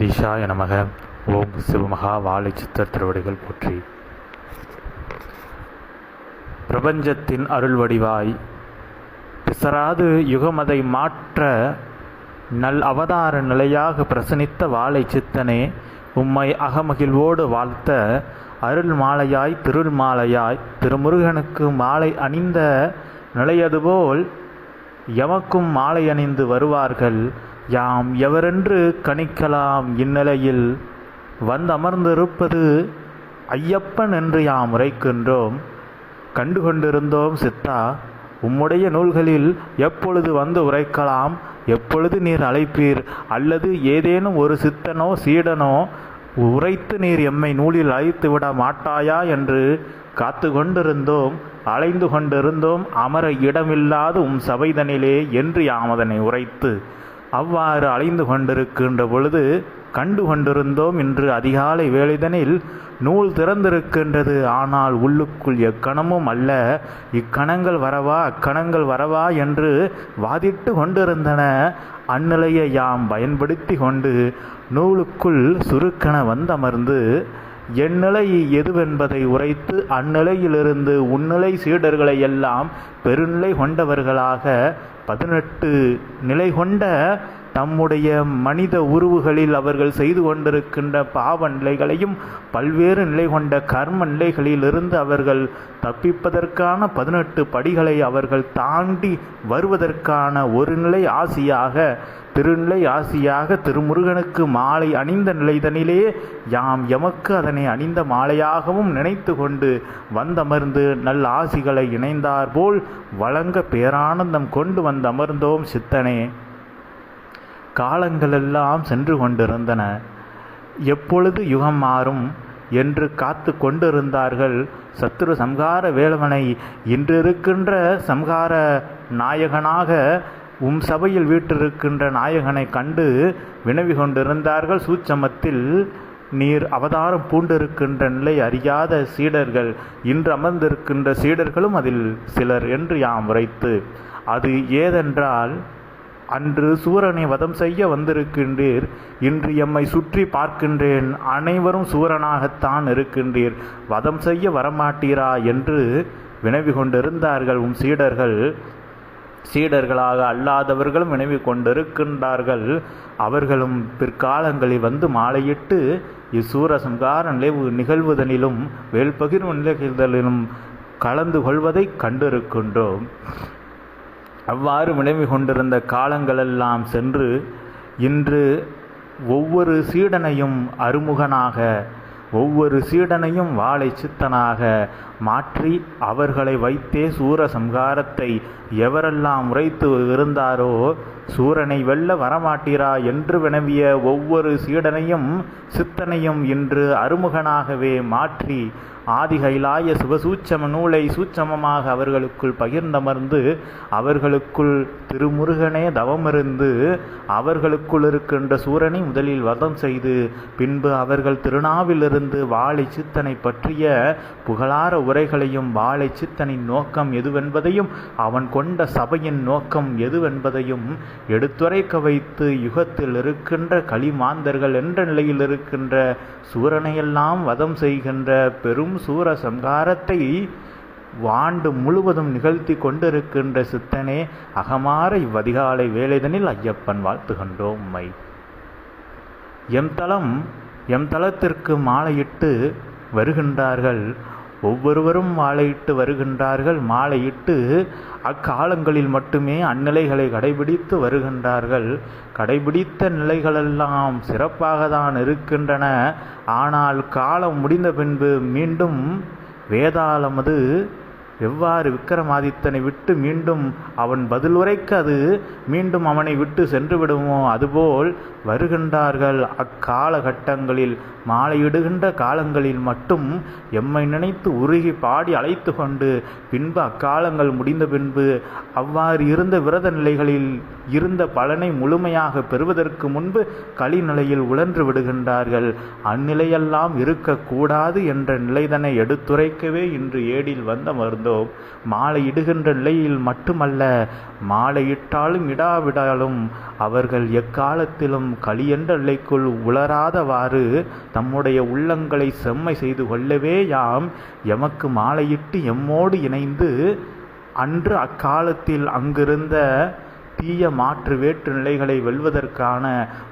திஷா எனமக ஓம் சிவமகா வாழை சித்தர் திருவடிகள் போற்றி. பிரபஞ்சத்தின் அருள் வடிவாய். பிசராது யுகமதை மாற்ற நல் அவதார நிலையாக பிரசனித்த வாழை சித்தனே உம்மை அகமகிழ்வோடு வாழ்த்த அருள் மாலையாய் திருள் மாலையாய் திருமுருகனுக்கு மாலை அணிந்த நிலையதுபோல் எமக்கும் மாலை அணிந்து வருவார்கள். யாம் எவரென்று கணிக்கலாம் இந்நிலையில் வந்தமர்ந்திருப்பது ஐயப்பன் என்று யாம் உரைக்கின்றோம். கண்டு கொண்டிருந்தோம் சித்தா உம்முடைய நூல்களில் எப்பொழுது வந்து உரைக்கலாம் எப்பொழுது நீர் அழைப்பீர் அல்லது ஏதேனும் ஒரு சித்தனோ சீடனோ உரைத்து நீர் எம்மை நூலில் அழைத்து விட மாட்டாயா என்று காத்து கொண்டிருந்தோம் அலைந்து கொண்டிருந்தோம் அமர இடமில்லாது உம் சபைதனிலே என்று யாம் அதனை உரைத்து அவ்வாறு அலைந்து கொண்டிருக்கின்ற பொழுது கண்டு கொண்டிருந்தோம் இன்று அதிகாலை வேலைதனில் நூல் திறந்திருக்கின்றது. ஆனால் உள்ளுக்குள் எக்கணமும் அல்ல. இக்கணங்கள் வரவா அக்கணங்கள் வரவா என்று வாதிட்டு கொண்டிருந்தன. அந்நிலையை யாம் பயன்படுத்தி கொண்டு நூலுக்குள் சுருக்கென வந்தமர்ந்து எந்நிலை எதுவென்பதை உரைத்து அந்நிலையிலிருந்து உன்னிலை சீடர்களை எல்லாம் பெருநிலை கொண்டவர்களாக பதினெட்டு நிலை கொண்ட தம்முடைய மனித உருவுகளில் அவர்கள் செய்து கொண்டிருக்கின்ற பாவ நிலைகளையும் பல்வேறு நிலை கொண்ட கர்ம நிலைகளிலிருந்து அவர்கள் தப்பிப்பதற்கான பதினெட்டு படிகளை அவர்கள் தாண்டி வருவதற்கான ஒரு நிலை ஆசியாக திருநிலை ஆசியாக திருமுருகனுக்கு மாலை அணிந்த நிலைதனிலே யாம் எமக்கு அதனை அணிந்த மாலையாகவும் நினைத்து கொண்டு வந்தமர்ந்து நல்ல ஆசிகளை இணைந்தார்போல் வழங்க பேரானந்தம் கொண்டு வந்தமர்ந்தோம் சித்தனே. காலங்களெல்லாம் சென்று கொண்டிருந்தன. எப்பொழுது யுகம் மாறும் என்று காத்து கொண்டிருந்தார்கள் சத்துரு சம்ஹார வேலவனை. இன்றிருக்கின்ற சம்ஹார நாயகனாக உம் சபையில் வீற்றிருக்கின்ற நாயகனை கண்டு வினவி கொண்டிருந்தார்கள். சூட்சமத்தில் நீர் அவதாரம் பூண்டிருக்கின்ற நிலை அறியாத சீடர்கள் இன்று அமர்ந்திருக்கின்ற சீடர்களும் அதில் சிலர் என்று யாம் உரைத்து அது ஏதென்றால் அன்று சூரனை வதம் செய்ய வந்திருக்கின்றீர். இன்று எம்மை சுற்றி பார்க்கின்றேன். அனைவரும் சூரனாகத்தான் இருக்கின்றீர். வதம் செய்ய வரமாட்டீரா? என்று வினவி கொண்டிருந்தார்கள். உம் சீடர்கள் சீடர்களாக அல்லாதவர்களும் நினைவு கொண்டிருக்கின்றார்கள். அவர்களும் பிற்காலங்களில் வந்து மாலையிட்டு இச்சூர சம்கார நிலைவு நிகழ்வதனிலும் வேல்பகிர்வு நிகழ்தலிலும் கலந்து கொள்வதை கண்டிருக்கின்றோம். அவ்வாறு வினவி கொண்டிருந்த காலங்களெல்லாம் சென்று இன்று ஒவ்வொரு சீடனையும் அருமுகனாக ஒவ்வொரு சீடனையும் வாழை சித்தனாக மாற்றி அவர்களை வைத்தே சூர சம்ஹாரத்தை எவரெல்லாம் உரைத்து இருந்தாரோ சூரனை வெல்ல வரமாட்டீரா என்று வினவிய ஒவ்வொரு சீடனையும் சித்தனையும் இன்று அருமுகனாகவே மாற்றி ஆதிகைலாய சிவசூச்சம நூலை சூட்சமமாக அவர்களுக்குள் பகிர்ந்தமர்ந்து அவர்களுக்குள் திருமுருகனே தவமிருந்து அவர்களுக்குள் இருக்கின்ற சூரனை முதலில் வதம் செய்து பின்பு அவர்கள் திருநாவிலிருந்து வாழை சித்தனை பற்றிய புகழார உரைகளையும் வாழை சித்தனின் நோக்கம் எதுவென்பதையும் அவன் கொண்ட சபையின் நோக்கம் எதுவென்பதையும் எடுத்துரைக்க வைத்து யுகத்தில் இருக்கின்ற களிமாந்தர்கள் என்ற நிலையில் இருக்கின்ற சூரனையெல்லாம் வதம் செய்கின்ற பெரும் சூர சங்காரத்தை வாண்டு முழுவதும் நிகழ்த்தி கொண்டிருக்கின்ற சித்தனே அகமாற இவ்வதிகாலை வேலைதனில் ஐயப்பன் வாழ்த்துகின்றோம் உம்மை எம் தளம் எம் தளத்திற்கு மாலையிட்டு வருகின்றார்கள். ஒவ்வொருவரும் மாலையிட்டு வருகின்றார்கள். மாலையிட்டு அக்காலங்களில் மட்டுமே அந்நிலைகளை கடைபிடித்து வருகின்றார்கள். கடைபிடித்த நிலைகளெல்லாம் சிறப்பாக தான் இருக்கின்றன. ஆனால் காலம் முடிந்த பின்பு மீண்டும் வேதாளமது எவ்வாறு விக்கிரமாதித்தனை விட்டு மீண்டும் அவன் பதில் உரைக்க அது மீண்டும் அவனை விட்டு சென்று விடுமோ? அதுபோல் வருகின்றார்கள் அக்காலகட்டங்களில் மாலையிடுகின்ற காலங்களில் மட்டும் எம்மை நினைத்து உருகி பாடி அழைத்து கொண்டு பின்பு அக்காலங்கள் முடிந்த பின்பு அவ்வாறு இருந்த விரத நிலைகளில் இருந்த பலனை முழுமையாக பெறுவதற்கு முன்பு களிநிலையில் உழன்று விடுகின்றார்கள். அந்நிலையெல்லாம் இருக்கக்கூடாது என்ற நிலைதனை எடுத்துரைக்கவே இன்று ஏடில் வந்த மருந்து வந்தோம் மாலையிடுகின்ற நிலையில் மட்டுமல்ல மாலையிட்டாலும் இடாவிடாலும் அவர்கள் எக்காலத்திலும் களியென்ற நிலைக்குள் உளராதவாறு தம்முடைய உள்ளங்களை செம்மை செய்து கொள்ளவே யாம் எமக்கு மாலையிட்டு எம்மோடு இணைந்து அன்று அக்காலத்தில் அங்கிருந்த தீய மாற்று வேற்று நிலைகளை வெல்வதற்கான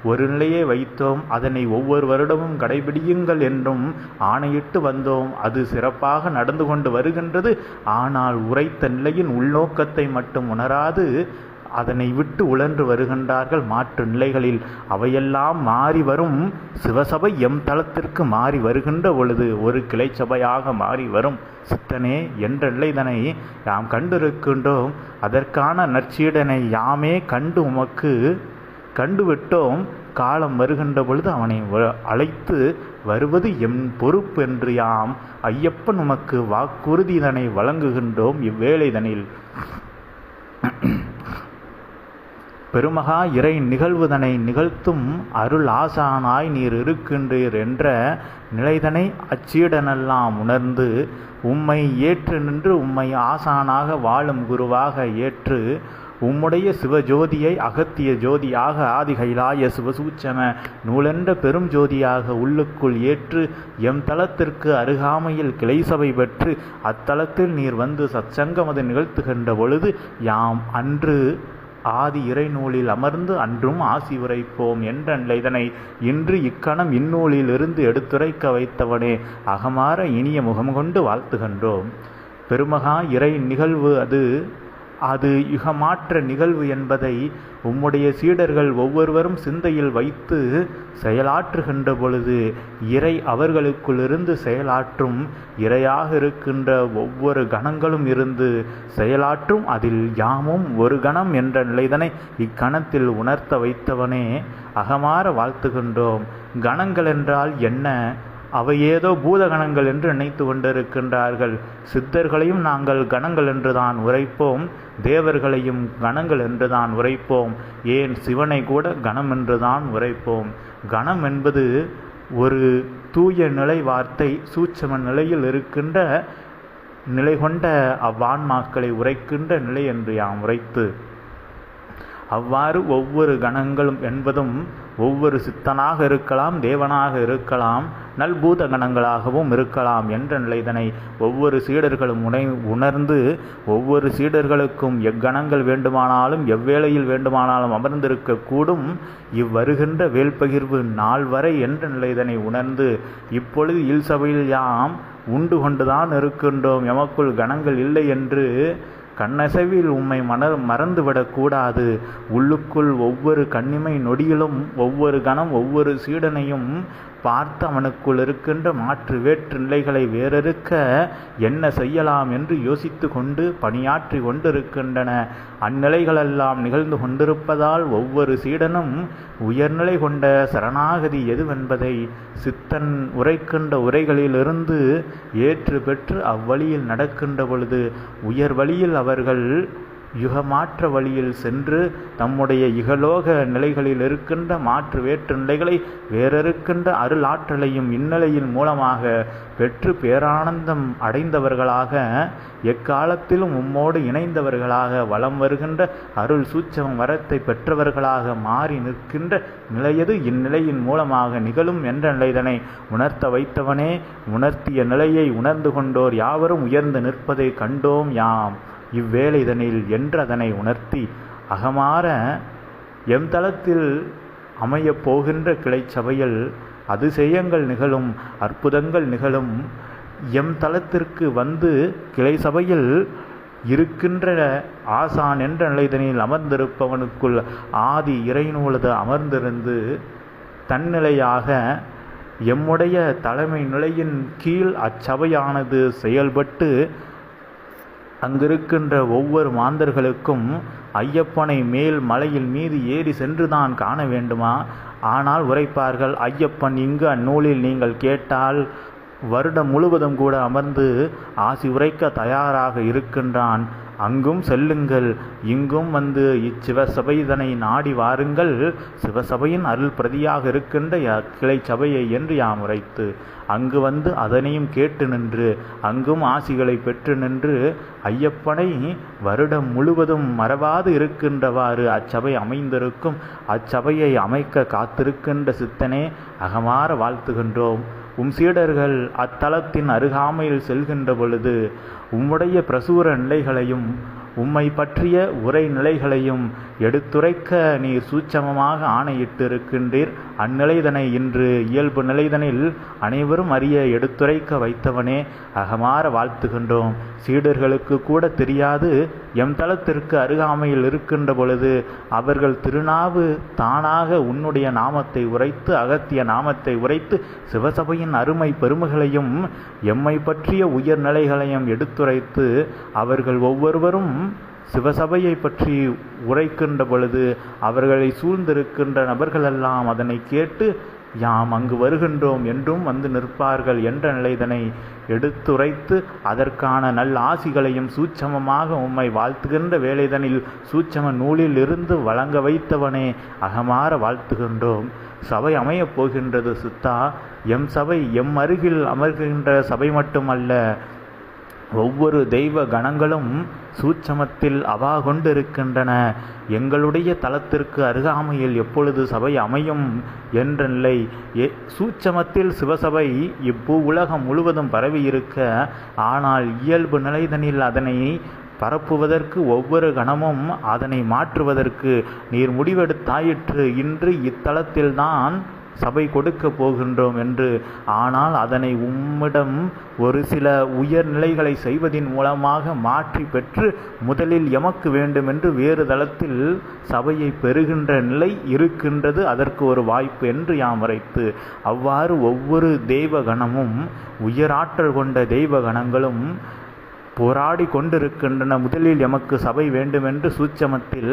ஒரு நிலையை வைத்தோம். அதனை ஒவ்வொரு வருடமும் கடைபிடியுங்கள் என்றும் ஆணையிட்டு வந்தோம். அது சிறப்பாக நடந்து கொண்டு வருகின்றது. ஆனால் உரைத்த நிலையின் உள்நோக்கத்தை மட்டும் உணராது அதனை விட்டு உழன்று வருகின்றார்கள் மாற்று நிலைகளில். அவையெல்லாம் மாறி வரும். சிவசபை எம் தளத்திற்கு மாறி வருகின்ற பொழுது ஒரு கிளை சபையாக மாறி வரும். சித்தனே என்ற நிலைதனை யாம் கண்டிருக்கின்றோம். அதற்கான நற்சீடனை யாமே கண்டு உமக்கு கண்டுவிட்டோம். காலம் வருகின்ற பொழுது அவனை அழைத்து வருவது எம் பொறுப்பு என்று யாம் ஐயப்பன் உமக்கு வாக்குறுதிதனை வழங்குகின்றோம் இவ்வேளைதனில். பெருமகா இறை நிகழ்வுதனை நிகழ்த்தும் அருள் ஆசானாய் நீர் இருக்கின்றீர் என்ற நிலைதனை அச்சீடனெல்லாம் உணர்ந்து உம்மை ஏற்று நின்று உம்மை ஆசானாக வாழும் குருவாக ஏற்று உம்முடைய சிவஜோதியை அகத்திய ஜோதியாக ஆதிகைலாய சிவசூச்சம நூலென்ற பெரும் ஜோதியாக உள்ளுக்குள் ஏற்று எம் தளத்திற்கு அருகாமையில் கிளைசபை பெற்று அத்தலத்தில் நீர் வந்து சச்சங்கமது நிகழ்த்துகின்ற பொழுது யாம் அன்று ஆதி இறைநூலில் அமர்ந்து அன்றும் ஆசி உரைப்போம் என்ற நிலைதனை இன்று இக்கணம் இந்நூலில் இருந்து எடுத்துரைக்க வைத்தவனே அகமாற இனிய முகம் கொண்டு வாழ்த்துகின்றோம். பெருமகா இறை நிகழ்வு அது அது யுகமாற்ற நிகழ்வு என்பதை உம்முடைய சீடர்கள் ஒவ்வொருவரும் சிந்தையில் வைத்து செயலாற்றுகின்ற பொழுது இறை அவர்களுக்குள்ளிருந்து செயலாற்றும் இறையாக இருக்கின்ற ஒவ்வொரு கணங்களும் இருந்து செயலாற்றும் அதில் யாமும் ஒரு கணம் என்ற நிலைதனை இக்கணத்தில் உணர்த்த வைத்தவனே அகமாற வாழ்த்துகின்றோம். கணங்கள் என்றால் என்ன? அவை ஏதோ பூதகணங்கள் என்று நினைத்து கொண்டிருக்கின்றார்கள். சித்தர்களையும் நாங்கள் கணங்கள் என்றுதான் உரைப்போம். தேவர்களையும் கணங்கள் என்றுதான் உரைப்போம். ஏன் சிவனை கூட கணம் என்றுதான் உரைப்போம். கணம் என்பது ஒரு தூய நிலை வார்த்தை சூட்சம நிலையில் இருக்கின்ற நிலை கொண்ட அவ்வான்மாக்களை உரைக்கின்ற நிலை என்று யாம் உரைத்து அவ்வாறு ஒவ்வொரு கணங்களும் என்பதும் ஒவ்வொரு சித்தனாக இருக்கலாம் தேவனாக இருக்கலாம் நல்பூத கணங்களாகவும் இருக்கலாம் என்ற நிலைதனை ஒவ்வொரு சீடர்களும் உணை உணர்ந்து ஒவ்வொரு சீடர்களுக்கும் எக்கணங்கள் வேண்டுமானாலும் எவ்வேளையில் வேண்டுமானாலும் அமர்ந்திருக்கக்கூடும் இவ்வருகின்ற வேல்பகிர்வு நாள் வரை என்ற நிலைதனை உணர்ந்து இப்பொழுது இல் சபையில் யாம் உண்டு கொண்டுதான் இருக்கின்றோம். எமக்குள் கணங்கள் இல்லை என்று கண்ணசைவில் உம்மை மணர் மறந்துவிடக்கூடாது உள்ளுக்குள் ஒவ்வொரு கண்ணிமை நொடியிலும் ஒவ்வொரு கணம் ஒவ்வொரு சீடனையும் பார்த்து அவனுக்குள் இருக்கின்ற மாற்று வேற்று நிலைகளை வேறறுக்க என்ன செய்யலாம் என்று யோசித்து கொண்டு பணியாற்றி கொண்டிருக்கின்றன. அந்நிலைகளெல்லாம் நிகழ்ந்து கொண்டிருப்பதால் ஒவ்வொரு சீடனும் உயர்நிலை கொண்ட சரணாகதி எதுவென்பதை சித்தன் உரைக்கின்ற உரைகளிலிருந்து ஏற்று பெற்று அவ்வழியில் நடக்கின்ற பொழுது உயர் வழியில் அவர்கள் யுகமாற்ற வழியில் சென்று தம்முடைய இகலோக நிலைகளில் இருக்கின்ற மாற்று வேற்று நிலைகளை வேறிருக்கின்ற அருளாற்றலையும் இந்நிலையின் மூலமாக பெற்று பேரானந்தம் அடைந்தவர்களாக எக்காலத்திலும் உம்மோடு இணைந்தவர்களாக வலம் வருகின்ற அருள் சூச்சம் வரத்தை பெற்றவர்களாக மாறி நிற்கின்ற நிலையது இந்நிலையின் மூலமாக நிகழும் என்ற நிலைதனை உணர்த்த வைத்தவனே உணர்த்திய நிலையை உணர்ந்து கொண்டோர் யாவரும் உயர்ந்து நிற்பதை கண்டோம் யாம். இவ்வேளைதனில் என்றதனை உணர்த்தி அகமாற எம் தளத்தில் அமையப் போகின்ற கிளை சபையில் அதிசயங்கள் நிகழும் அற்புதங்கள் நிகழும் எம் தளத்திற்கு வந்து கிளை சபையில் இருக்கின்ற ஆசான் என்ற நிலைதனில் அமர்ந்திருப்பவனுக்குள் ஆதி இறைநூலது அமர்ந்திருந்து தன்னிலையாக எம்முடைய தலைமை நிலையின் கீழ் அச்சபையானது செயல்பட்டு அங்கிருக்கின்ற ஒவ்வொரு மாந்தர்களுக்கும் ஐயப்பனை மேல் மலையில் மீது ஏறி சென்றுதான் காண வேண்டுமா? ஆனால் உரைப்பார்கள் ஐயப்பன் இங்கு அந்நூலில் நீங்கள் கேட்டால் வருடம் முழுவதும் கூட அமர்ந்து ஆசி உரைக்க தயாராக இருக்கின்றான். அங்கும் செல்லுங்கள். இங்கும் வந்து இச்சிவசபை இதனை நாடி வாருங்கள். சிவசபையின் அருள் பிரதியாக இருக்கின்ற கிளை சபையை என்று யாம் உரைத்து அங்கு வந்து அதனையும் கேட்டு நின்று அங்கும் ஆசிகளை பெற்று நின்று ஐயப்பனை வருடம் முழுவதும் மறவாது இருக்கின்றவாறு அச்சபை அமைந்திருக்கும் அச்சபையை அமைக்க காத்திருக்கின்ற சித்தனே அகமாற வாழ்த்துகின்றோம். உம் சீடர்கள் அத்தலத்தின் அருகாமையில் செல்கின்ற பொழுது உம்முடைய பிரசூர நிலைகளையும் உம்மை பற்றிய உரை நிலைகளையும் எடுத்துரைக்க நீர் சூட்சமமாக ஆணையிட்டிருக்கின்றீர். அந்நிலைதனை இன்று இயல்பு நிலைதனில் அனைவரும் அறிய எடுத்துரைக்க வைத்தவனே அகமாற வாழ்த்துகின்றோம். சீடர்களுக்கு கூட தெரியாது எம் தளத்திற்கு அருகாமையில் இருக்கின்ற பொழுது அவர்கள் திருநாவு தானாக உன்னுடைய நாமத்தை உரைத்து அகத்திய நாமத்தை உரைத்து சிவசபையின் அருமை பெருமைகளையும் எம்மை பற்றிய உயர்நிலைகளையும் எடுத்துரைத்து அவர்கள் ஒவ்வொருவரும் சிவசபையை பற்றி உரைக்கின்ற பொழுது அவர்களை சூழ்ந்திருக்கின்ற நபர்களெல்லாம் அதனை கேட்டு யாம் அங்கு வருகின்றோம் என்றும் வந்து நிற்பார்கள் என்ற நிலைதனை எடுத்துரைத்து அதற்கான நல்ல ஆசிகளையும் சூட்சமமாக உம்மை வாழ்த்துகின்ற வேலைதனில் சூட்சம நூலில் இருந்து வழங்க வைத்தவனே அகமாற வாழ்த்துகின்றோம். சபை அமையப் போகின்றது சித்தா. எம் சபை எம் அருகில் அமர்கின்ற சபை மட்டுமல்ல ஒவ்வொரு தெய்வ கணங்களும் சூட்சமத்தில் அவா கொண்டிருக்கின்றன. எங்களுடைய தலத்திற்கு அருகாமையில் எப்பொழுது சபை அமையும் என்ற நிலை. சூட்சமத்தில் சிவசபை இப்பூ உலகம் முழுவதும் பரவியிருக்க ஆனால் இயல்பு நிலைதனில் அதனை பரப்புவதற்கு ஒவ்வொரு கணமும் அதனை மாற்றுவதற்கு நீர் முடிவெடுத்தாயிற்று. இன்று இத்தலத்தில்தான் சபை கொடுக்க போகின்றோம் என்று. ஆனால் அதனை உம்மிடம் ஒரு சில உயர்நிலைகளை செய்வதின் மூலமாக மாற்றி பெற்று முதலில் எமக்கு வேண்டும் என்று வேறு தளத்தில் சபையை பெறுகின்ற நிலை இருக்கின்றது. அதற்கு ஒரு வாய்ப்பு என்று யாம் வரைத்து. அவ்வாறு ஒவ்வொரு தெய்வ கணமும் உயராற்றல் கொண்ட தெய்வ கணங்களும் போராடி கொண்டிருக்கின்றன முதலில் எமக்கு சபை வேண்டுமென்று சூட்சமத்தில்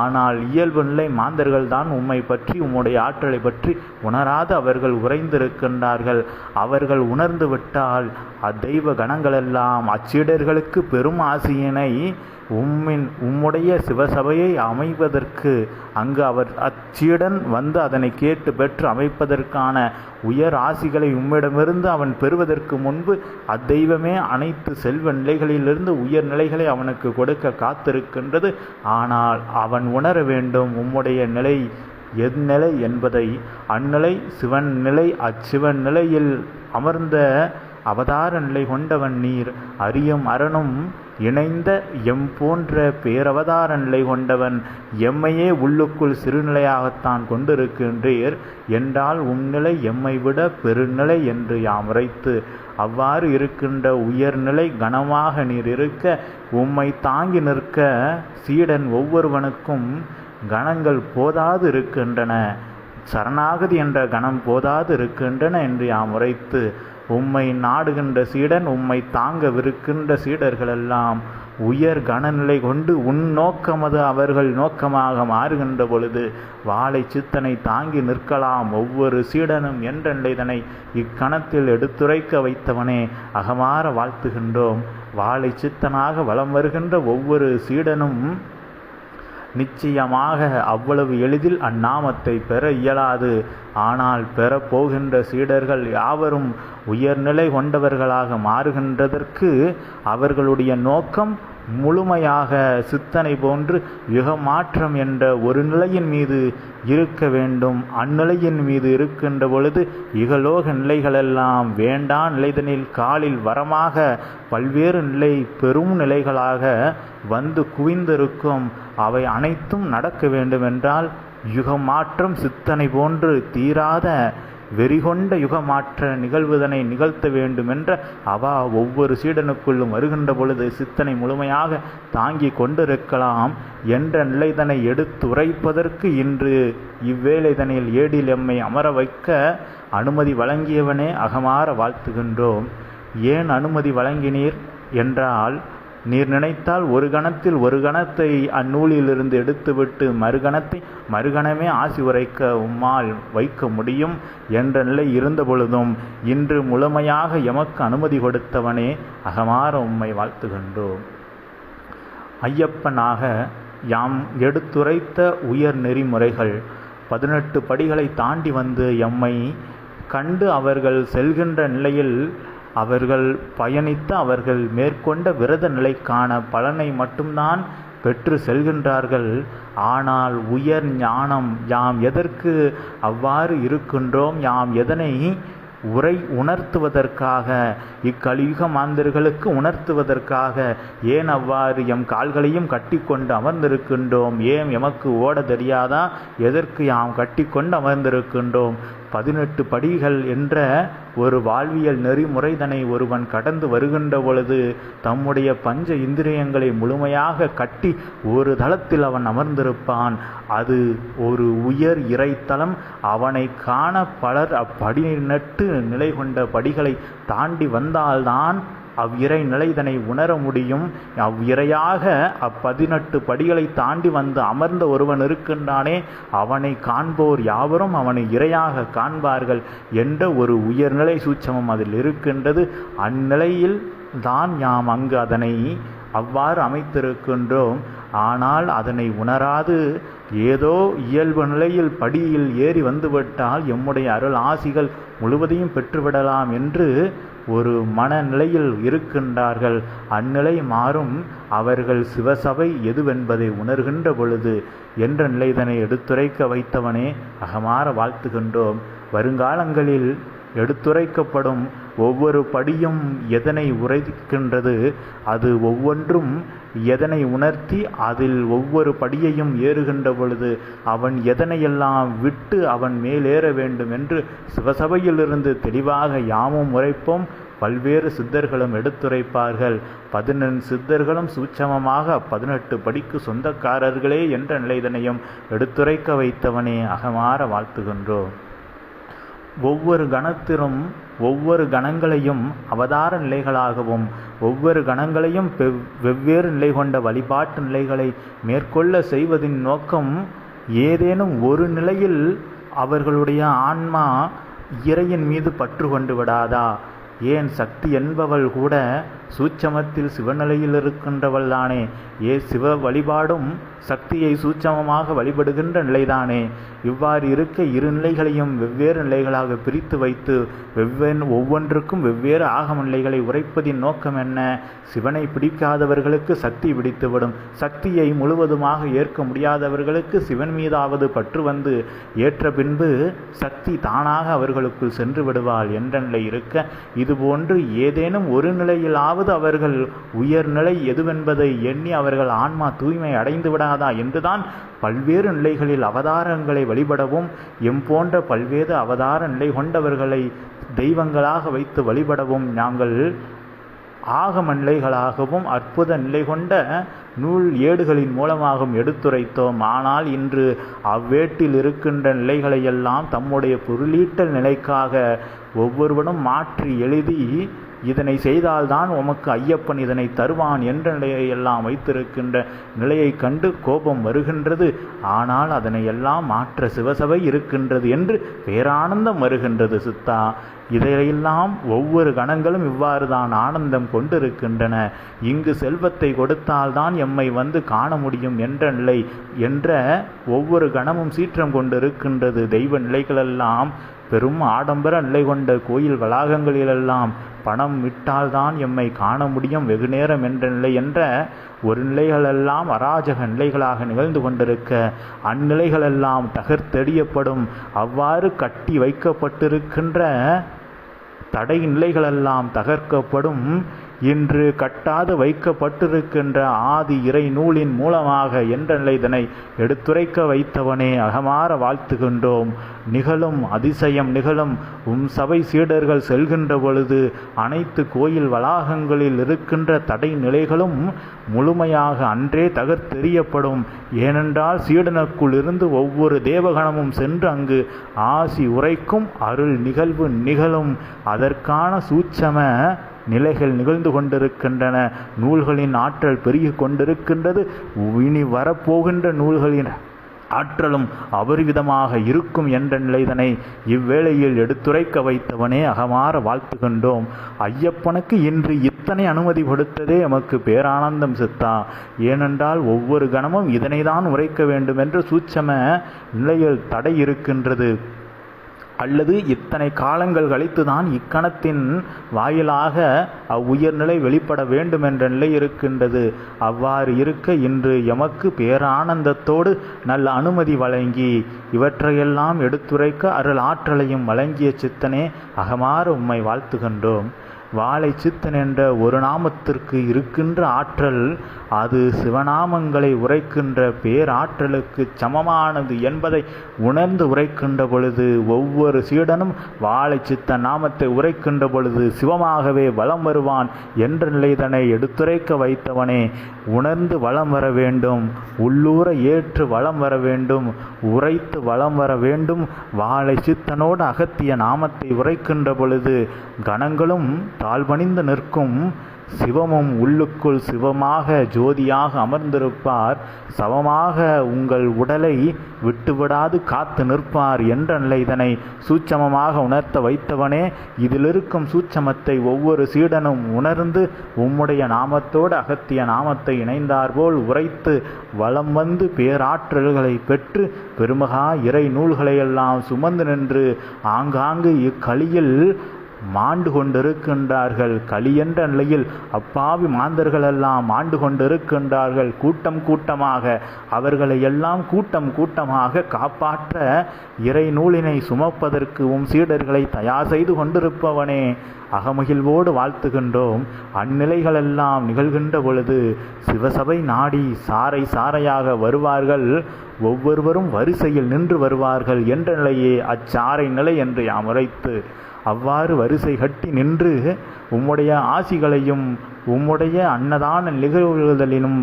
ஆனால் இயல்பு நிலை மாந்தர்கள்தான் உம்மை பற்றி உம்முடைய ஆற்றலை பற்றி உணராது அவர்கள் உறைந்திருக்கின்றார்கள். அவர்கள் உணர்ந்து விட்டால் அத்தெய்வ கணங்களெல்லாம் அச்சீடர்களுக்கு பெரும் ஆசியினை உம்மின் உம்முடைய சிவசபையை அமைவதற்கு அங்கு அவர் அச்சீடன் வந்து அதனை கேட்டு பெற்று அமைப்பதற்கான உயர் ஆசிகளை உம்மிடமிருந்து அவன் பெறுவதற்கு முன்பு அத்தெய்வமே அனைத்து செல்வ நிலைகளிலிருந்து உயர் நிலைகளை அவனுக்கு கொடுக்க காத்திருக்கின்றது. ஆனால் அவன் உணர வேண்டும் உம்முடைய நிலை எந்நிலை என்பதை. அந்நிலை சிவன் நிலை அச்சிவன் நிலையில் அமர்ந்த அவதார நிலை கொண்டவன் நீர். அரியும் அரணும் இணைந்த எம் போன்ற பேரவதார நிலை கொண்டவன் எம்மையே உள்ளுக்குள் சிறுநிலையாகத்தான் கொண்டிருக்கின்றீர். என்றால் உம்நிலை எம்மை விட பெருநிலை என்று யாம் உரைத்து அவ்வாறு இருக்கின்ற உயர்நிலை கனமாக நீர் இருக்க உம்மை தாங்கி நிற்க சீடன் ஒவ்வொருவனுக்கும் கணங்கள் போதாது இருக்கின்றன. சரணாகதி என்ற கணம் போதாது இருக்கின்றன என்று யாம் உரைத்து உம்மை நாடுகின்ற சீடன் உம்மை தாங்கவிருக்கின்ற சீடர்களெல்லாம் உயர் கனநிலை கொண்டு உன் நோக்கமது அவர்கள் நோக்கமாக மாறுகின்ற பொழுது வாழை சித்தனை தாங்கி நிற்கலாம். ஒவ்வொரு சீடனும் என்ற இதனை இக்கணத்தில் எடுத்துரைக்க வைத்தவனே அகமாற வாழ்த்துகின்றோம். வாழை சித்தனாக வலம் வருகின்ற ஒவ்வொரு சீடனும் நிச்சயமாக அவ்வளவு எளிதில் அந்நாமத்தை பெற இயலாது. ஆனால் பெறப்போகின்ற சீடர்கள் யாவரும் உயர்நிலை கொண்டவர்களாக மாறுகின்றதற்கு அவர்களுடைய நோக்கம் முழுமையாக சித்தனை போன்று யுக மாற்றம் என்ற ஒரு நிலையின் மீது இருக்க வேண்டும். அந்நிலையின் மீது இருக்கின்ற பொழுது இகலோக நிலைகளெல்லாம் வேண்டா நிலைதனில் காலில் வரமாக பல்வேறு நிலை பெரும் நிலைகளாக வந்து குவிந்திருக்கும். அவை அனைத்தும் நடக்க வேண்டுமென்றால் யுகமாற்றம் சித்தனை போன்று தீராத வெறிகொண்ட யுகமாற்ற நிகழ்வுதனை நிகழ்த்த வேண்டுமென்ற அவா ஒவ்வொரு சீடனுக்குள்ளும் வருகின்ற பொழுது சித்தனை முழுமையாக தாங்கி கொண்டிருக்கலாம் என்ற நிலைதனை எடுத்துரைப்பதற்கு இன்று இவ்வேளைதனில் ஏடில் எம்மை அமர வைக்க அனுமதி வழங்கியவனே அகமாற வாழ்த்துகின்றோம். ஏன் அனுமதி வழங்கினீர்? என்றால் நீர் நினைத்தால் ஒரு கணத்தில் ஒரு கணத்தை அந்நூலிலிருந்து எடுத்துவிட்டு மறுகணத்தை மறுகணமே ஆசி உரைக்க உம்மால் வைக்க முடியும் என்ற நிலை இருந்த பொழுதும் இன்று முழுமையாக எமக்கு அனுமதி கொடுத்தவனே அகமாற உம்மை வாழ்த்துகின்றோம். ஐயப்பனாக யாம் எடுத்துரைத்த உயர் நெறிமுறைகள் பதினெட்டு படிகளை தாண்டி வந்து எம்மை கண்டு அவர்கள் செல்கின்ற நிலையில் அவர்கள் பயணித்து அவர்கள் மேற்கொண்ட விரத நிலைக்கான பலனை மட்டும்தான் பெற்று செல்கின்றார்கள். ஆனால் உயர் ஞானம் யாம் எதற்கு அவ்வாறு இருக்கின்றோம்? யாம் எதனை உரை உணர்த்துவதற்காக இக்கலியுக மாந்தர்களுக்கு உணர்த்துவதற்காக ஏன் அவ்வாறு எம் கால்களையும் கட்டிக்கொண்டு அமர்ந்திருக்கின்றோம்? ஏன் எமக்கு ஓட தெரியாதா? எதற்கு யாம் கட்டிக்கொண்டு அமர்ந்திருக்கின்றோம்? பதினெட்டு படிகள் என்ற ஒரு வாழ்வியல் நெறிமுறைதனை ஒருவன் கடந்து வருகின்ற பொழுது தம்முடைய பஞ்ச இந்திரியங்களை முழுமையாக கட்டி ஒரு தளத்தில் அவன் அமர்ந்திருப்பான். அது ஒரு உயர் இறைத்தலம் அவனை காண பலர் அப்படிநட்டு நிலை கொண்ட படிகளை தாண்டி வந்தால்தான் அவ்விறை நிலைதனை உணர முடியும். அவ்விறையாக அப்பதினெட்டு படிகளை தாண்டி வந்து அமர்ந்த ஒருவன் இருக்கின்றானே அவனை காண்போர் யாவரும் அவனை இறையாக காண்பார்கள் என்ற ஒரு உயர்நிலை சூட்சமம் அதில் இருக்கின்றது. அந்நிலையில் தான் யாம் அங்கு அதனை அவ்வாறு அமைத்திருக்கின்றோம். ஆனால் அதனை உணராது. ஏதோ இயல்பு நிலையில் படியில் ஏறி வந்துவிட்டால் எம்முடைய அருள் ஆசிகள் முழுவதையும் பெற்றுவிடலாம் என்று ஒரு மனநிலையில் இருக்கின்றார்கள். அந்நிலை மாறும். அவர்கள் சிவசபை எதுவென்பதை உணர்கின்ற பொழுது என்ற நிலைதனை எடுத்துரைக்க வைத்தவனே அகமாற வாழ்த்துகின்றோம். வருங்காலங்களில் எடுத்துரைக்கப்படும் ஒவ்வொரு படியும் எதனை உரைக்கின்றது அது ஒவ்வொன்றும் எதனை உணர்த்தி அதில் ஒவ்வொரு படியையும் ஏறுகின்ற பொழுது அவன் எதனையெல்லாம் விட்டு அவன் மேலேற வேண்டும் என்று சிவசபையிலிருந்து தெளிவாக யாமும் உரைப்போம் பல்வேறு சித்தர்களும் எடுத்துரைப்பார்கள். பதினெண் சித்தர்களும் சூட்சமமாக பதினெட்டு படிக்கு சொந்தக்காரர்களே என்ற நிலைதனையும் எடுத்துரைக்க வைத்தவனே அகமாற வாழ்த்துகின்றோம். ஒவ்வொரு கணத்திலும் ஒவ்வொரு கணங்களையும் அவதார நிலைகளாகவும் ஒவ்வொரு கணங்களையும் வெவ்வேறு நிலை கொண்ட வழிபாட்டு நிலைகளை மேற்கொள்ள செய்வதின் நோக்கம் ஏதேனும் ஒரு நிலையில் அவர்களுடைய ஆன்மா இறையின் மீது பற்று கொண்டு விடாதா? ஏன் சக்தி என்பவள் கூட சூட்சமத்தில் சிவநிலையில் இருக்கின்றவள்தானே. ஏ சிவ வழிபாடும் சக்தியை சூட்சமமாக வழிபடுகின்ற நிலைதானே. இவ்வாறு இருக்க இரு நிலைகளையும் வெவ்வேறு நிலைகளாக பிரித்து வைத்து வெவ்வேறு ஒவ்வொன்றுக்கும் வெவ்வேறு ஆகம நிலைகளை உரைப்பதின் நோக்கம் என்ன? சிவனை பிடிக்காதவர்களுக்கு சக்தி பிடித்துவிடும். சக்தியை முழுவதுமாக ஏற்க முடியாதவர்களுக்கு சிவன் மீதாவது பற்று வந்து ஏற்ற பின்பு சக்தி தானாக அவர்களுக்குள் சென்று விடுவாள் என்ற நிலை இருக்க இதுபோன்று ஏதேனும் ஒரு நிலையிலாவது அவர்கள் உயர்நிலை எதுவென்பதை எண்ணி அவர்கள் ஆன்மா தூய்மை அடைந்து விடாதா என்றுதான் பல்வேறு நிலைகளில் அவதாரங்களை வழிபடவும் எம் போன்ற பல்வேறு அவதார நிலை கொண்டவர்களை தெய்வங்களாக வைத்து வழிபடவும் நாங்கள் ஆகம நிலைகளாகவும் அற்புத நிலை கொண்ட நூல் ஏடுகளின் மூலமாகவும் எடுத்துரைத்தோம். ஆனால் இன்று அவ்வேட்டில் இருக்கின்ற நிலைகளையெல்லாம் தம்முடைய பொருளீட்டல் நிலைக்காக ஒவ்வொருவனும் மாற்றி எழுதி இதனை செய்தால்தான் உமக்கு ஐயப்பன் இதனை தருவான் என்ற நிலையை எல்லாம் வைத்திருக்கின்ற நிலையை கண்டு கோபம் வருகின்றது. ஆனால் அதனை எல்லாம் மாற்ற சிவசபை இருக்கின்றது என்று பேரானந்தம் வருகின்றது சித்தா. இதையெல்லாம் ஒவ்வொரு கணங்களும் இவ்வாறு தான் ஆனந்தம் கொண்டிருக்கின்றன. இங்கு செல்வத்தை கொடுத்தால்தான் எம்மை வந்து காண முடியும் என்ற நிலை என்ற ஒவ்வொரு கணமும் சீற்றம் கொண்டிருக்கின்றது. தெய்வ நிலைகளெல்லாம் பெரும் ஆடம்பர நிலை கொண்ட கோயில் வளாகங்களிலெல்லாம் பணம் விட்டால்தான் எம்மை காண முடியும். வெகு நேரம் என்ற நிலை என்ற ஒரு நிலைகளெல்லாம் அராஜக நிலைகளாக நிகழ்ந்து கொண்டிருக்க அந்நிலைகளெல்லாம் தகர்த்தெறியப்படும் அவ்வாறு கட்டி வைக்கப்பட்டிருக்கின்ற தடை நிலைகளெல்லாம் தகர்க்கப்படும் இன்று கட்டாது வைக்கப்பட்டிருக்கின்ற ஆதி இறை நூலின் மூலமாக என்ற நிலைதனை எடுத்துரைக்க வைத்தவனே அகமாற வாழ்த்துகின்றோம். நிகழும் அதிசயம் நிகழும். உம் சபை சீடர்கள் செல்கின்ற பொழுது அனைத்து கோயில் வளாகங்களில் இருக்கின்ற தடை நிலைகளும் முழுமையாக அன்றே தகர்த்தெறியப்படும். ஏனென்றால் சீடனுக்குள் இருந்து ஒவ்வொரு தேவகணமும் சென்று அங்கு ஆசி உரைக்கும் அருள் நிகழ்வு நிகழும். அதற்கான சூட்சம நிலைகள் நிகழ்ந்து கொண்டிருக்கின்றன. நூல்களின் ஆற்றல் பெருகி கொண்டிருக்கின்றது. இனி வரப்போகின்ற நூல்களின் ஆற்றலும் அபரிவிதமாக இருக்கும் என்ற நிலைதனை இவ்வேளையில் எடுத்துரைக்க வைத்தவனே அகமாற வாழ்த்துகின்றோம். ஐயப்பனுக்கு இன்று இத்தனை அனுமதி கொடுத்ததே எமக்கு பேரானந்தம் சித்தா. ஏனென்றால் ஒவ்வொரு கணமும் இதனை தான் உரைக்க வேண்டும் என்ற சூட்சம நிலையில் தடை இருக்கின்றது. அல்லது இத்தனை காலங்கள் கழித்துதான் இக்கணத்தின் வாயிலாக அவ்வுயர்நிலை வெளிப்பட வேண்டும் என்ற நிலை இருக்கின்றது. அவ்வாறு இருக்க இன்று எமக்கு பேரானந்தத்தோடு நல்ல அனுமதி வழங்கி இவற்றையெல்லாம் எடுத்துரைக்க அருள் ஆற்றலையும் வழங்கிய சித்தனே அகமாறு உம்மை வாழ்த்துகின்றோம். வாழை சித்தன் என்ற ஒரு நாமத்திற்கு இருக்கின்ற ஆற்றல் அது சிவநாமங்களை உரைக்கின்ற பேராற்றலுக்கு சமமானது என்பதை உணர்ந்து உரைக்கின்ற பொழுது ஒவ்வொரு சீடனும் வாழை சித்த நாமத்தை உரைக்கின்ற பொழுது சிவமாகவே வலம் வருவான் என்ற நிலைதனை எடுத்துரைக்க வைத்தவனே. உணர்ந்து வலம் வர வேண்டும் உள்ளூர ஏற்று வலம் வர வேண்டும் உரைத்து வலம் வர வேண்டும். வாழை சித்தனோடு அகத்திய நாமத்தை உரைக்கின்ற பொழுது கணங்களும் தாழ்பணிந்து நிற்கும் சிவமும் உள்ளுக்குள் சிவமாக ஜோதியாக அமர்ந்திருப்பார். சவமாக உங்கள் உடலை விட்டுவிடாது காத்து நிற்பார் என்ற நிலை இதனை சூட்சமமாக உணர்த்த வைத்தவனே இதிலிருக்கும் சூட்சமத்தை ஒவ்வொரு சீடனும் உணர்ந்து உம்முடைய நாமத்தோடு அகத்திய நாமத்தை இணைந்தார்போல் உரைத்து வலம் வந்து பேராற்றல்களை பெற்று பெருமகா இறை நூல்களையெல்லாம் சுமந்து நின்று ஆங்காங்கு இக்களியில் மாண்டு கொண்டிருக்கின்றார்கள். கலியென்ற நிலையில் அப்பாவி மாந்தர்களெல்லாம் மாண்டு கொண்டிருக்கின்றார்கள். கூட்டம் கூட்டமாக அவர்களை எல்லாம் கூட்டம் கூட்டமாக காப்பாற்ற இறை நூலினை சுமப்பதற்கு உம் சீடர்களை தயார் செய்து கொண்டிருப்பவனே அகமகிழ்வோடு வாழ்த்துகின்றோம். அந்நிலைகளெல்லாம் நிகழ்கின்ற பொழுது சிவசபை நாடி சாறை சாறையாக வருவார்கள். ஒவ்வொருவரும் வரிசையில் நின்று வருவார்கள் என்ற நிலையே அச்சாறை நிலை என்று யாம் உரைத்து அவ்வாறு வரிசை கட்டி நின்று உம்முடைய ஆசிகளையும் உம்முடைய அன்னதான நிகழ்வுகளிலும்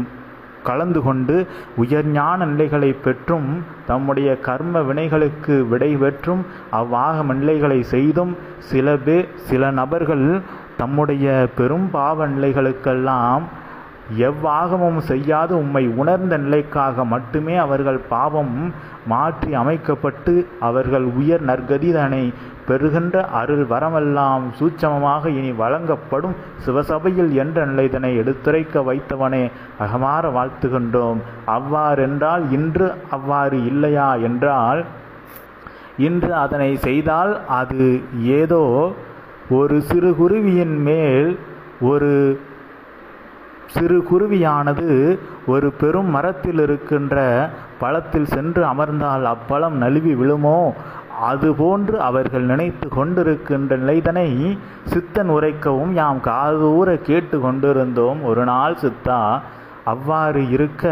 கலந்து கொண்டு உயர்ஞான நிலைகளை பெற்றும் தம்முடைய கர்ம வினைகளுக்கு விடை பெற்றும் அவ்வாகம நிலைகளை செய்தும் சில பேர் சில நபர்கள் தம்முடைய பெரும் பாவ நிலைகளுக்கெல்லாம் எவ்வாகமும் செய்யாது. உம்மை உணர்ந்த நிலைக்காக மட்டுமே அவர்கள் பாவம் மாற்றி அமைக்கப்பட்டு அவர்கள் உயர் நற்கதிதனை பெறுகின்ற அருள் வரமெல்லாம் சூட்சமமாக இனி வழங்கப்படும். சிவசபையில் என்ற நிலைதனை எடுத்துரைக்க வைத்தவனே அகமாற வாழ்த்துகின்றோம். அவ்வாறென்றால் இன்று அவ்வாறு இல்லையா என்றால் இன்று அதனை செய்தால் அது ஏதோ ஒரு சிறு குருவியின் மேல் ஒரு சிறு குருவியானது ஒரு பெரும் மரத்தில் இருக்கின்ற பழத்தில் சென்று அமர்ந்தால் அப்பழம் நழுவி விழுமோ? அதுபோன்று அவர்கள் நினைத்து கொண்டிருக்கின்ற நிலைதனை சித்தன் உரைக்கவும் யாம் காதூர கேட்டு கொண்டிருந்தோம். ஒரு நாள் சித்தா அவ்வாறு இருக்க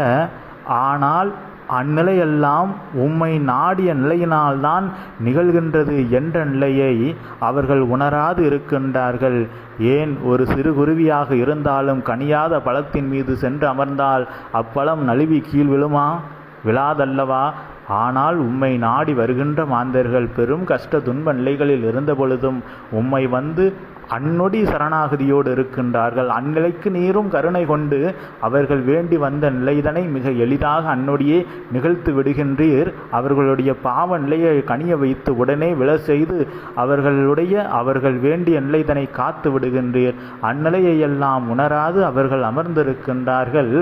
ஆனால் அந்நிலையெல்லாம் உம்மை நாடிய நிலையினால்தான் நிகழ்கின்றது என்ற நிலையை அவர்கள் உணராது இருக்கின்றார்கள். ஏன்? ஒரு சிறு குருவியாக இருந்தாலும் கனியாத பழத்தின் மீது சென்று அமர்ந்தால் அப்பழம் நழுவி கீழ் விழுமா? விழாதல்லவா? ஆனால் உம்மை நாடி வருகின்ற மாந்தர்கள் பெரும் கஷ்ட துன்ப நிலைகளில் இருந்த பொழுதும் உம்மை வந்து அந்நொடி சரணாகதியோடு இருக்கின்றார்கள். அந்நிலைக்கு நீரும் கருணை கொண்டு அவர்கள் வேண்டி வந்த நிலைதனை மிக எளிதாக அந்நொடியே நிகழ்த்து விடுகின்றீர். அவர்களுடைய பாவ நிலையை கனிய வைத்து உடனே விழ செய்து அவர்களுடைய அவர்கள் வேண்டிய நிலைதனை காத்து விடுகின்றீர். அந்நிலையை எல்லாம் உணராது அவர்கள் அமர்ந்திருக்கின்றார்கள்.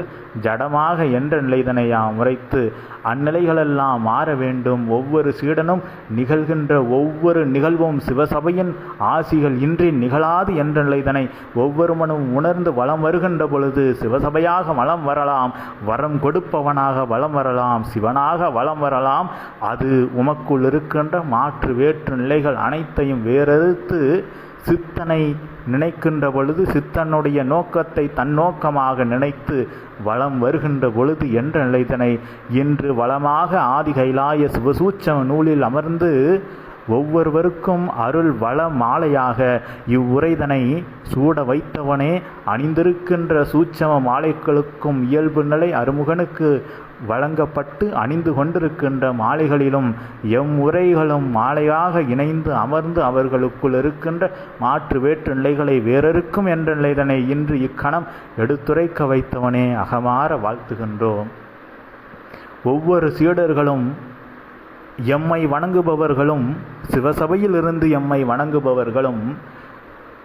ஜடமாக என்ற நிலைதனை யாம் உரைத்து அந்நிலைகளெல்லாம் மாற வேண்டும். ஒவ்வொரு சீடனும் நிகழ்கின்ற ஒவ்வொரு நிகழ்வும் சிவசபையின் ஆசிகள் இன்றி நிகழாது என்ற நிலைதனை ஒவ்வொருவனும் உணர்ந்து வலம் வருகின்ற பொழுது சிவசபையாக வலம் வரலாம். வரம் கொடுப்பவனாக வலம் வரலாம். சிவனாக வலம் வரலாம். அது உமக்குள் இருக்கின்ற மாற்று வேற்று நிலைகள் அனைத்தையும் வேறறுத்து சித்தனை நினைக்கின்ற பொழுது சித்தனுடைய நோக்கத்தை தன்னோக்கமாக நினைத்து வளம் வருகின்ற பொழுது என்ற நிலைதனை இன்று வளமாக ஆதி கைலாய சிவசூச்சம நூலில் அமர்ந்து ஒவ்வொருவருக்கும் அருள் வள மாலையாக இவ்வுரைதனை சூட வைத்தவனே அணிந்திருக்கின்ற சூட்சம மாலைகளுக்கும் இயல்பு நிலை அருமுகனுக்கு வழங்கப்பட்டு அணிந்து கொண்டிருக்கின்ற மாலைகளிலும் எம் உரைகளும் மாலையாக இணைந்து அமர்ந்து அவர்களுக்குள் இருக்கின்ற மாற்று வேற்று நிலைகளை வேறறுக்கும் என்ற நிலைதனை இன்று இக்கணம் எடுத்துரைக்க வைத்தவனே அகமாற வாழ்த்துகின்றோம். ஒவ்வொரு சீடர்களும் எம்மை வணங்குபவர்களும் சிவசபையிலிருந்து எம்மை வணங்குபவர்களும்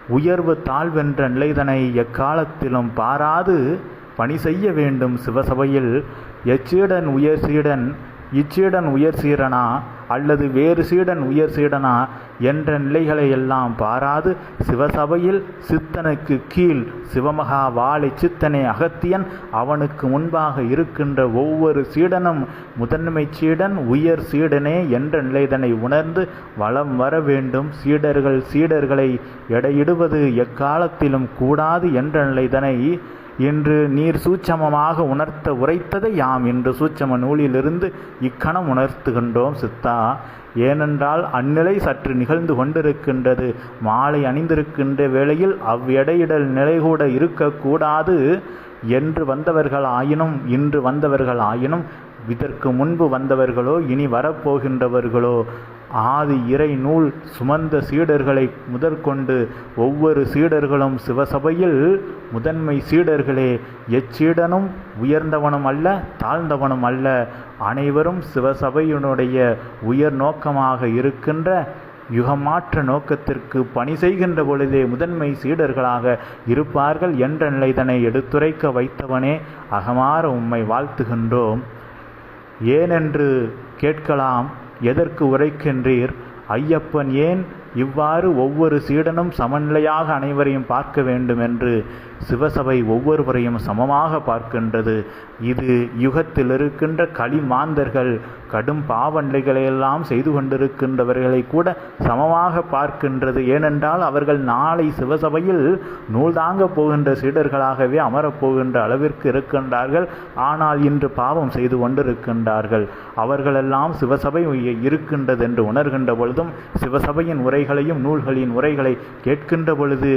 உயர்வு தாழ்வென்ற நிலைதனை எக்காலத்திலும் பாராது பணி செய்ய வேண்டும் சிவசபையில். எச்சீடன் உயர் சீடன் இச்சீடன் உயர் சீடனா? அல்லது வேறு சீடன் உயர் சீடனா? என்ற நிலைகளை எல்லாம் பாராது. சிவசபையில் சித்தனுக்கு கீழ் சிவமகா வாழை சித்தனே அகத்தியன் அவனுக்கு முன்பாக இருக்கின்ற ஒவ்வொரு சீடனும் முதன்மை சீடன் உயர் சீடனே என்ற நிலைதனை உணர்ந்து வலம் வர வேண்டும். சீடர்கள் சீடர்களை எடையிடுவது எக்காலத்திலும் கூடாது என்ற நிலைதனை இன்று நீர் சூட்சமமாக உணர்த்த உரைத்ததை யாம் என்று சூட்சம நூலிலிருந்து இக்கணம் உணர்த்துகின்றோம் சித்தா. ஏனென்றால் அந்நிலை சற்று நிகழ்ந்து கொண்டிருக்கின்றது. மாலை அணிந்திருக்கின்ற வேளையில் அவ்வெடையிடல் நிலை கூட இருக்கக்கூடாது. என்று வந்தவர்கள் ஆயினும் இன்று வந்தவர்கள் ஆயினும் இதற்கு முன்பு வந்தவர்களோ இனி வரப்போகின்றவர்களோ ஆதி இறை நூல் சுமந்த சீடர்களை முதற்கொண்டு ஒவ்வொரு சீடர்களும் சிவசபையில் முதன்மை சீடர்களே எச்சீடனும் உயர்ந்தவனும் அல்ல தாழ்ந்தவனும் அல்ல. அனைவரும் சிவசபையினுடைய உயர் நோக்கமாக இருக்கின்ற யுகமாற்ற நோக்கத்திற்கு பணி செய்கின்ற பொழுதே முதன்மை சீடர்களாக இருப்பார்கள் என்ற நிலைதனை எடுத்துரைக்க வைத்தவனே அகமாற உம்மை வாழ்த்துகின்றோம். ஏனென்று கேட்கலாம். எதற்கு உரைக்கின்றீர்? ஐயப்பன் ஏன் இவ்வாறு ஒவ்வொரு சீடனும் சமநிலையாக அனைவரையும் பார்க்க வேண்டும் என்று சிவசபை ஒவ்வொருவரையும் சமமாக பார்க்கின்றது. இது யுகத்தில் இருக்கின்ற களிமாந்தர்கள் கடும் பாவண்டைகளையெல்லாம் செய்து கொண்டிருக்கின்றவர்களை கூட சமமாக பார்க்கின்றது. ஏனென்றால் அவர்கள் நாளை சிவசபையில் நூல் தாங்க போகின்ற சீடர்களாகவே அமரப் போகின்ற அளவிற்கு இருக்கின்றார்கள். ஆனால் இன்று பாவம் செய்து கொண்டிருக்கின்றார்கள். அவர்களெல்லாம் சிவசபை இருக்கின்றது என்று உணர்கின்ற பொழுதும் சிவசபையின் உரைகளையும் நூல்களின் உரைகளை கேட்கின்ற பொழுது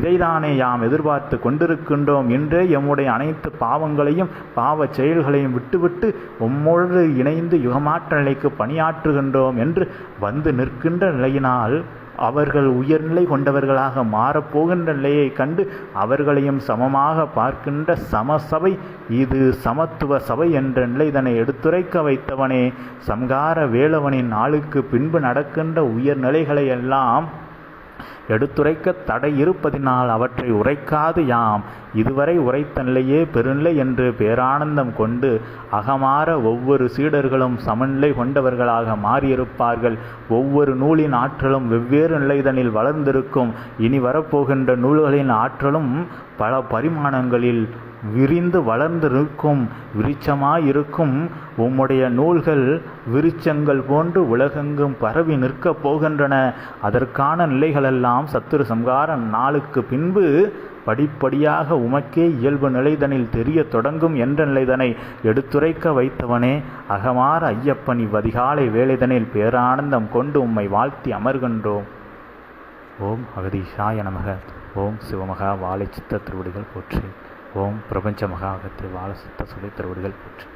இதைதானே யாம் எதிர்பார்த்து கொண்டிருக்கின்றோம். என்றே எம்முடைய அனைத்து பாவங்களையும் பாவ செயல்களையும் விட்டுவிட்டு உம்மோடு இணைந்து யுகமாற்ற நிலைக்கு பணியாற்றுகின்றோம் என்று வந்து நிற்கின்ற நிலையினால் அவர்கள் உயர்நிலை கொண்டவர்களாக மாறப்போகின்ற நிலையை கண்டு அவர்களையும் சமமாக பார்க்கின்ற சமசபை இது சமத்துவ சபை என்ற நிலை நிலைதனை எடுத்துரைக்க வைத்தவனே. சம்கார வேலவனின் நாளுக்கு பின்பு நடக்கின்ற உயர்நிலைகளை எல்லாம் எடுத்துரைக்க தடை இருப்பதினால் அவற்றை உரைக்காது யாம். இதுவரை உரைத்த நிலையே பெருநிலை என்று பேரானந்தம் கொண்டு அகமாற ஒவ்வொரு சீடர்களும் சமநிலை கொண்டவர்களாக மாறியிருப்பார்கள். ஒவ்வொரு நூலின் ஆற்றலும் வெவ்வேறு நிலைதனில் வளர்ந்திருக்கும். இனி வரப்போகின்ற நூல்களின் ஆற்றலும் பல பரிமாணங்களில் விரிந்து வளர்ந்திருக்கும் விருட்சமாயிருக்கும். உம்முடைய நூல்கள் விருச்சங்கள் போன்று உலகெங்கும் பரவி நிற்கப் போகின்றன. அதற்கான நிலைகளெல்லாம் சத்துரு சம்கார நாளுக்கு பின்பு படிப்படியாக உமக்கே இயல்பு நிலைதனில் தெரிய தொடங்கும் என்ற நிலைதனை எடுத்துரைக்க வைத்தவனே அகமாற ஐயப்பன் இவ்வதிகாலை வேலைதனில் பேரானந்தம் கொண்டு உம்மை வாழ்த்தி அமர்கின்றோம். ஓம் அகதீஷாய நமக. ஓம் சிவமகா வாழை சித்த திருவடிகள் போற்றி. ஓம் பிரபஞ்ச மகாகத்தை வாழ சுத்த சுதை திருவடிகள் போற்று.